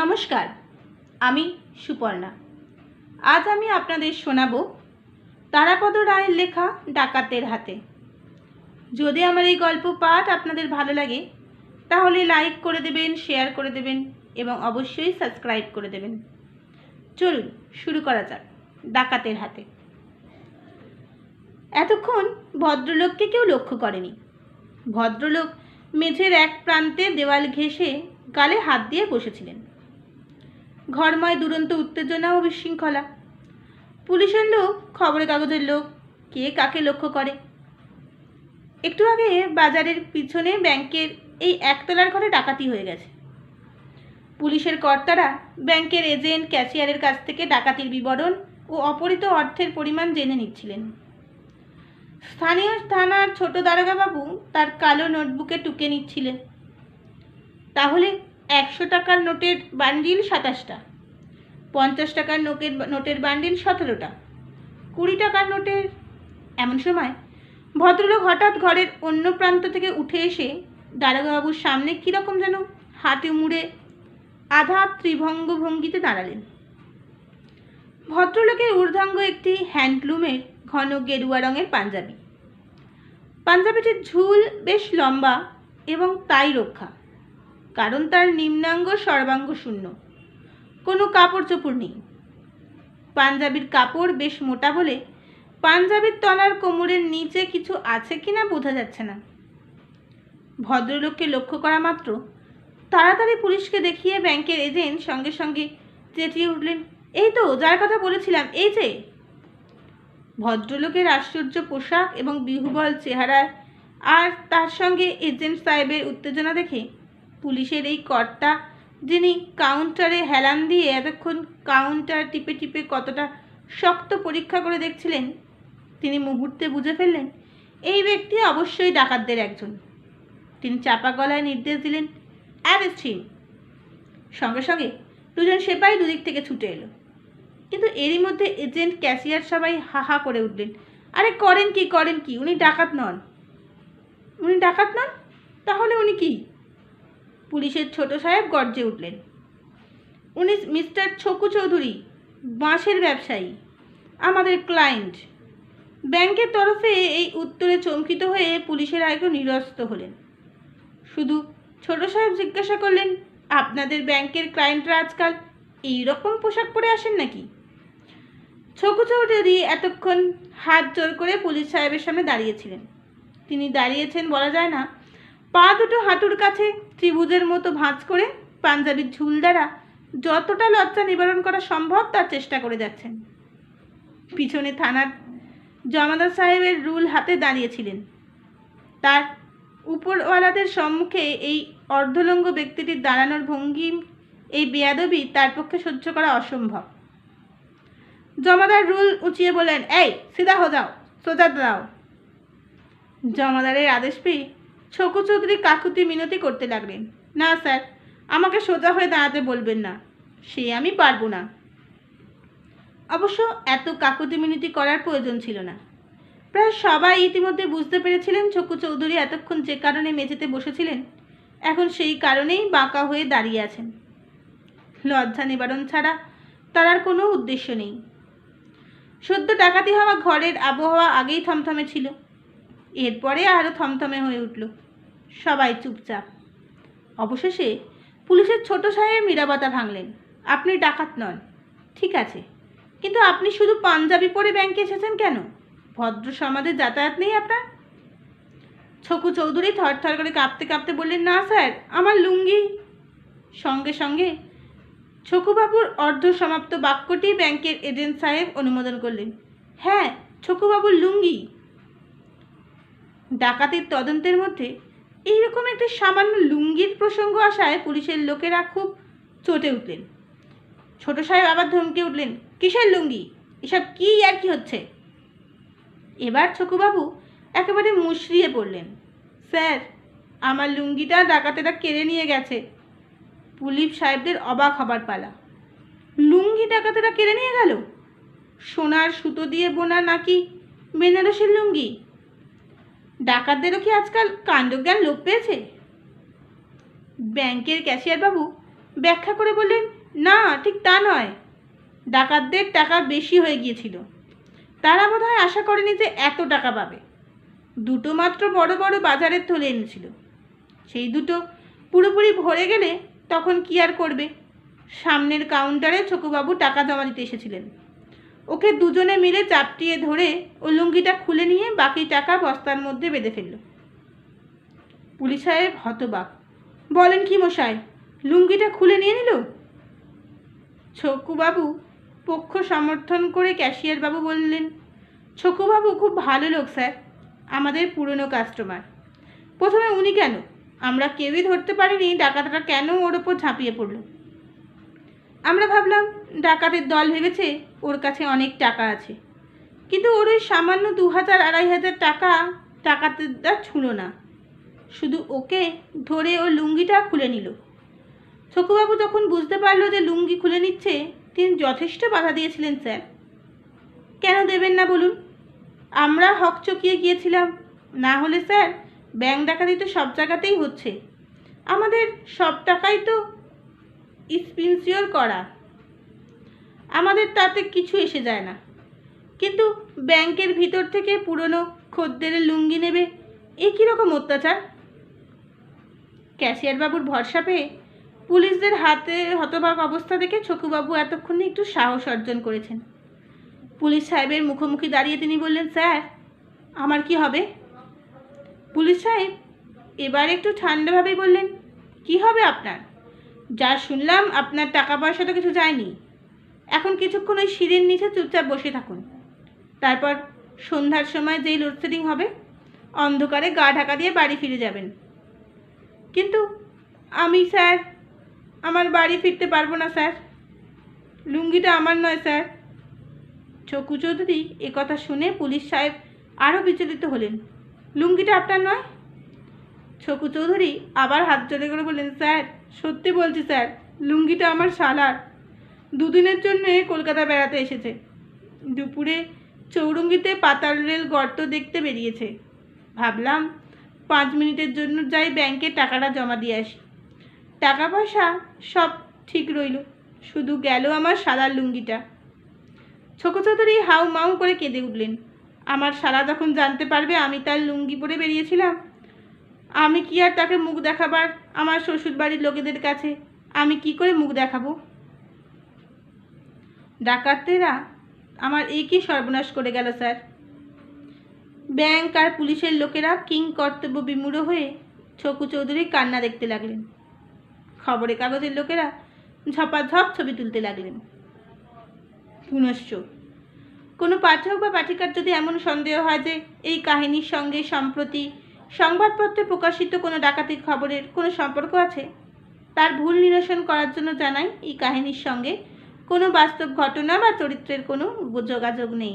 নমস্কার, আমি সুপর্ণা। আজ আমি আপনাদের শোনাব তারাপদ রায়ের লেখা ডাকাতের হাতে। যদি আমার এই গল্প পাঠ আপনাদের ভালো লাগে, তাহলে লাইক করে দেবেন, শেয়ার করে দেবেন এবং অবশ্যই সাবস্ক্রাইব করে দেবেন। চলুন, শুরু করা যাক ডাকাতের হাতে। এতক্ষণ ভদ্রলোককে কেউ লক্ষ্য করেনি। ভদ্রলোক মেঝের এক প্রান্তে দেওয়াল ঘেঁষে গালে হাত দিয়ে বসেছিলেন। ঘরময়, দুরন্ত উত্তেজনা ও বিশৃঙ্খলা। পুলিশের লোক খবরের কাগজের লোক। কে কাকে লক্ষ্য করে? একটু আগে বাজারের পিছনে ব্যাংকের এই একতলার ঘরে ডাকাতি হয়ে গেছে। পুলিশের কর্তারা ব্যাংকের এজেন্ট, ক্যাশিয়ারের কাছ থেকে ডাকাতির বিবরণ ও অপহৃত অর্থের পরিমাণ জেনে নিচ্ছিলেন। স্থানীয় থানার ছোট দারোগাবাবু তার কালো নোটবুকে টুকে নিচ্ছিলেন। তাহলে একশো টাকার নোটের বান্ডিল সাতাশটা, পঞ্চাশ টাকার নোটের নোটের বান্ডিল সতেরোটা, কুড়ি টাকার নোটের এমন সময় ভদ্রলোক হঠাৎ ঘরের অন্য প্রান্ত থেকে উঠে এসে দারোগাবাবুর সামনে কীরকম যেন হাতে মুড়ে আধা ত্রিভঙ্গ ভঙ্গিতে দাঁড়ালেন। ভদ্রলোকের ঊর্ধ্বাঙ্গ একটি হ্যান্ডলুমের ঘন গেরুয়া রঙের পাঞ্জাবি। পাঞ্জাবিটির ঝুল বেশ লম্বা এবং তাই রক্ষা। কারণ তার নিম্নাঙ্গ সর্বাঙ্গ শূন্য। কোনো কাপড় চোপড় নেই। পাঞ্জাবির কাপড় বেশ মোটা বলে পাঞ্জাবির তলার কোমরের নিচে কিছু আছে কিনা বোঝা যাচ্ছে না। ভদ্রলোককে লক্ষ্য করা মাত্র তাড়াতাড়ি পুলিশকে দেখিয়ে ব্যাংকের এজেন্ট সঙ্গে সঙ্গে চেঁচিয়ে উঠলেন, এই তো, যার কথা বলেছিলাম, এই যে! ভদ্রলোকের আশ্চর্য পোশাক এবং বিহুবল চেহারায় আর তার সঙ্গে এজেন্ট সাহেবের উত্তেজনা দেখে পুলিশের এই কর্তা, যিনি কাউন্টারে হেলান দিয়ে এতক্ষণ কাউন্টার টিপে টিপে কতটা শক্ত পরীক্ষা করে দেখছিলেন, তিনি মুহূর্তে বুঝে ফেললেন, এই ব্যক্তি অবশ্যই ডাকাতদের একজন। তিনি চাপা গলায় নির্দেশ দিলেন, অ্যারেস্ট হিম। সঙ্গে সঙ্গে দুজন সেপাই দুদিক থেকে ছুটে এলো। কিন্তু এরই মধ্যে এজেন্ট, ক্যাশিয়ার সবাই হা হা করে উঠলেন, আরে করেন কি করেন কি? উনি ডাকাত নন। উনি ডাকাত নন? তাহলে উনি কি? পুলিশের ছোট সাহেব গর্জে উঠলেন। উনি মিস্টার ছকু চৌধুরী, বাঁশের ব্যবসায়ী, আমাদের ক্লায়েন্ট। ব্যাংকের তরফে এই উত্তরে চমকিত হয়ে পুলিশের আগে নিরস্ত হলেন। শুধু ছোট সাহেব জিজ্ঞাসা করলেন, আপনাদের ব্যাংকের ক্লায়েন্টরা আজকাল এই রকম পোশাক পরে আসেন নাকি? ছকু চৌধুরী এতক্ষণ হাত জোর করে পুলিশ সাহেবের সামনে দাঁড়িয়েছিলেন। তিনি দাঁড়িয়েছেন বলা যায় না পা দুটো হাঁটুর কাছে, ত্রিভুজের মতো ভাঁজ করে পাঞ্জাবির ঝুল দ্বারা যতটা লজ্জা নিবারণ করা সম্ভব তার চেষ্টা করে যাচ্ছেন। পিছনে থানার জমাদার সাহেবের রুল হাতে দাঁড়িয়েছিলেন। তার উপরওয়ালাদের সম্মুখে এই অর্ধলঙ্গ ব্যক্তিটির দাঁড়ানোর ভঙ্গি, এই বেয়াদবি তার পক্ষে সহ্য করা অসম্ভব। জমাদার রুল উঁচিয়ে বলেন এই, সিধা হো যাও, সোজা দাও জমাদারের আদেশ পেয়ে ছকু চৌধুরী কাকুতি মিনতি করতে লাগলেন। না, স্যার, আমাকে সোজা হয়ে দাঁড়াতে বলবেন না। সে আমি পারব না। অবশ্য এত কাকুতি মিনতি করার প্রয়োজন ছিল না। প্রায় সবাই ইতিমধ্যে বুঝতে পেরেছিলেন ছকু চৌধুরী এতক্ষণ যে কারণে মেঝেতে বসেছিলেন, এখন সেই কারণেই বাঁকা হয়ে দাঁড়িয়ে আছেন। লজ্জা নিবারণ ছাড়া তার আর কোনো উদ্দেশ্য নেই। সদ্য ডাকাতি হওয়া ঘরের আবহাওয়া আগেই থমথমে ছিল। এরপরে আরও থমথমে হয়ে উঠল। সবাই চুপচাপ। অবশেষে পুলিশের ছোট সাহেব নিরাপত্তা ভাঙলেন। আপনি ডাকাত নন, ঠিক আছে। কিন্তু আপনি শুধু পাঞ্জাবি পরে ব্যাংকে এসেছেন কেন? ভদ্র সমাজে যাতায়াত নেই আপনার? ছকু চৌধুরী থরথর করে কাঁপতে কাঁপতে বললেন, না স্যার, আমার লুঙ্গি। সঙ্গে সঙ্গে ছকুবাবুর অর্ধ সমাপ্ত বাক্যটি ব্যাংকের এজেন্ট সাহেব অনুমোদন করলেন। হ্যাঁ ছকুবাবুর লুঙ্গি। ডাকাতির তদন্তের মধ্যে এইরকম একটি সামান্য লুঙ্গির প্রসঙ্গ আসায় পুলিশের লোকেরা খুব চটে উঠলেন। ছোট সাহেব আবার ধমকে উঠলেন, কিসের লুঙ্গি? এসব কি আর কি হচ্ছে? এবার ছকুবাবু একেবারে মুশড়িয়ে পড়লেন, স্যার, আমার লুঙ্গিটা ডাকাতেরা কেড়ে নিয়ে গেছে। পুলিশ সাহেবদের অবাক হবার পালা, লুঙ্গি ডাকাতেরা কেড়ে নিয়ে গেল? সোনার সুতো দিয়ে বোনা নাকি বেনারসের লুঙ্গি? ডাকাতদেরও কি আজকাল কাণ্ডজ্ঞান লোপ পেয়েছে? ব্যাংকের ক্যাশিয়ার বাবু ব্যাখ্যা করে বললেন, না, ঠিক তা নয়। ডাকাতদের টাকা বেশি হয়ে গিয়েছিল। তারা বোধহয় আশা করেনি যে এত টাকা পাবে। দুটো মাত্র বড় বড় বাজারের থলে এনেছিল। সেই দুটো পুরোপুরি ভরে গেলে তখন কি আর করবে? সামনের কাউন্টারে ছোকুবাবু টাকা জমা দিতে এসেছিলেন। ওকে দুজনে মিলে চাপটিয়ে ধরে ও লুঙ্গিটা খুলে নিয়ে বাকি টাকা বস্তার মধ্যে বেঁধে ফেলল। পুলিশ সাহেব হতবাক। বলেন কি মশাই, লুঙ্গিটা খুলে নিয়ে নিল? ছকুবাবু পক্ষ সমর্থন করে ক্যাশিয়ার বাবু বললেন, ছকুবাবু খুব ভালো লোক স্যার, আমাদের পুরনো কাস্টমার। প্রথমে উনি কেন? আমরা কেউই ধরতে পারিনি ডাকাতটা কেন ওর ওপর ঝাঁপিয়ে পড়ল? আমরা ভাবলাম, ডাকাতের দল ভেবেছে ওর কাছে অনেক টাকা আছে। কিন্তু ওর ওই সামান্য দু হাজার আড়াই হাজার টাকা টাকাতে ডাকাতেরটা ছুঁলো না। শুধু ওকে ধরে ও লুঙ্গিটা খুলে নিল। ছকুবাবু যখন বুঝতে পারল যে লুঙ্গি খুলে নিচ্ছে, তিনি যথেষ্ট বাধা দিয়েছিলেন, স্যার। কেন দেবেন না বলুন? আমরা হক চকিয়ে গিয়েছিলাম। না হলে, স্যার, ব্যাংক ডাকাতি তো সব জায়গাতেই হচ্ছে। আমাদের সব টাকাই তো স্পিনসিওর করা। আমাদের তাতে কিছু এসে যায় না। কিন্তু ব্যাংকের ভিতর থেকে পুরনো খদ্দের লুঙ্গি নেবে, এ কীরকম অত্যাচার? ক্যাশিয়ারবাবুর ভরসা পেয়ে পুলিশদের হাতে হতবাক অবস্থা দেখে ছকুবাবু এতক্ষণে একটু সাহস অর্জন করেছেন। পুলিশ সাহেবের মুখোমুখি দাঁড়িয়ে তিনি বললেন, স্যার, আমার কি হবে? পুলিশ সাহেব এবার একটু ঠান্ডাভাবেই বললেন, কি হবে আপনার? যা শুনলাম, আপনার টাকা পয়সা তো কিছু যায়নি। এখন কিছুক্ষণ ওই সিঁড়ির নিচে চুপচাপ বসে থাকুন। তারপর সন্ধ্যার সময় যেই লোডশেডিং হবে, অন্ধকারে গা ঢাকা দিয়ে বাড়ি ফিরে যাবেন। কিন্তু আমি, স্যার, আমার বাড়ি ফিরতে পারব না, স্যার। লুঙ্গিটা আমার নয়, স্যার। চকু চৌধুরী কথা শুনে পুলিশ সাহেব আরও বিচলিত হলেন। লুঙ্গিটা আপনার নয়? ছকু চৌধুরী আবার হাত জোড়ে করে বললেন, স্যার, সত্যি বলছি, স্যার, লুঙ্গিটা আমার শালার। দুদিনের জন্য কলকাতা বেড়াতে এসেছে। দুপুরে চৌরঙ্গিতে পাতাল রেল গর্ত দেখতে বেরিয়েছে। ভাবলাম, পাঁচ মিনিটের জন্য যাই ব্যাংকে টাকাটা জমা দিয়ে আসি। টাকা পয়সা সব ঠিক রইল, শুধু গেল আমার সাদার লুঙ্গিটা। ছকু চৌধুরী হাউ মাউ করে কেঁদে উঠলেন। আমার সারা যখন জানতে পারবে আমি তার লুঙ্গি পরে বেরিয়েছিলাম, আমি কি আর তাকে মুখ দেখাবার আমার শ্বশুর বাড়ির লোকেদের কাছে? আমি কি করে মুখ দেখাবো? ডাকাতেরা আমার এই কি সর্বনাশ করে গেল, স্যার। ব্যাংক আর পুলিশের লোকেরা কিং কর্তব্য বিমূঢ় হয়ে ছকু চৌধুরী কান্না দেখতে লাগলেন। খবরের কাগজের লোকেরা ঝপাঝপ ছবি তুলতে লাগলেন। পুনশ্চ, কোনো পাঠক বা পাঠিকার যদি এমন সন্দেহ হয় যে এই কাহিনীর সঙ্গে সম্প্রতি সংবাদপত্রে প্রকাশিত কোনো ডাকাতির খবরের কোনো সম্পর্ক আছে, তার ভুল নিরসন করার জন্য জানাই এই কাহিনীর সঙ্গে কোনো বাস্তব ঘটনা বা চরিত্রের কোনো যোগাযোগ নেই।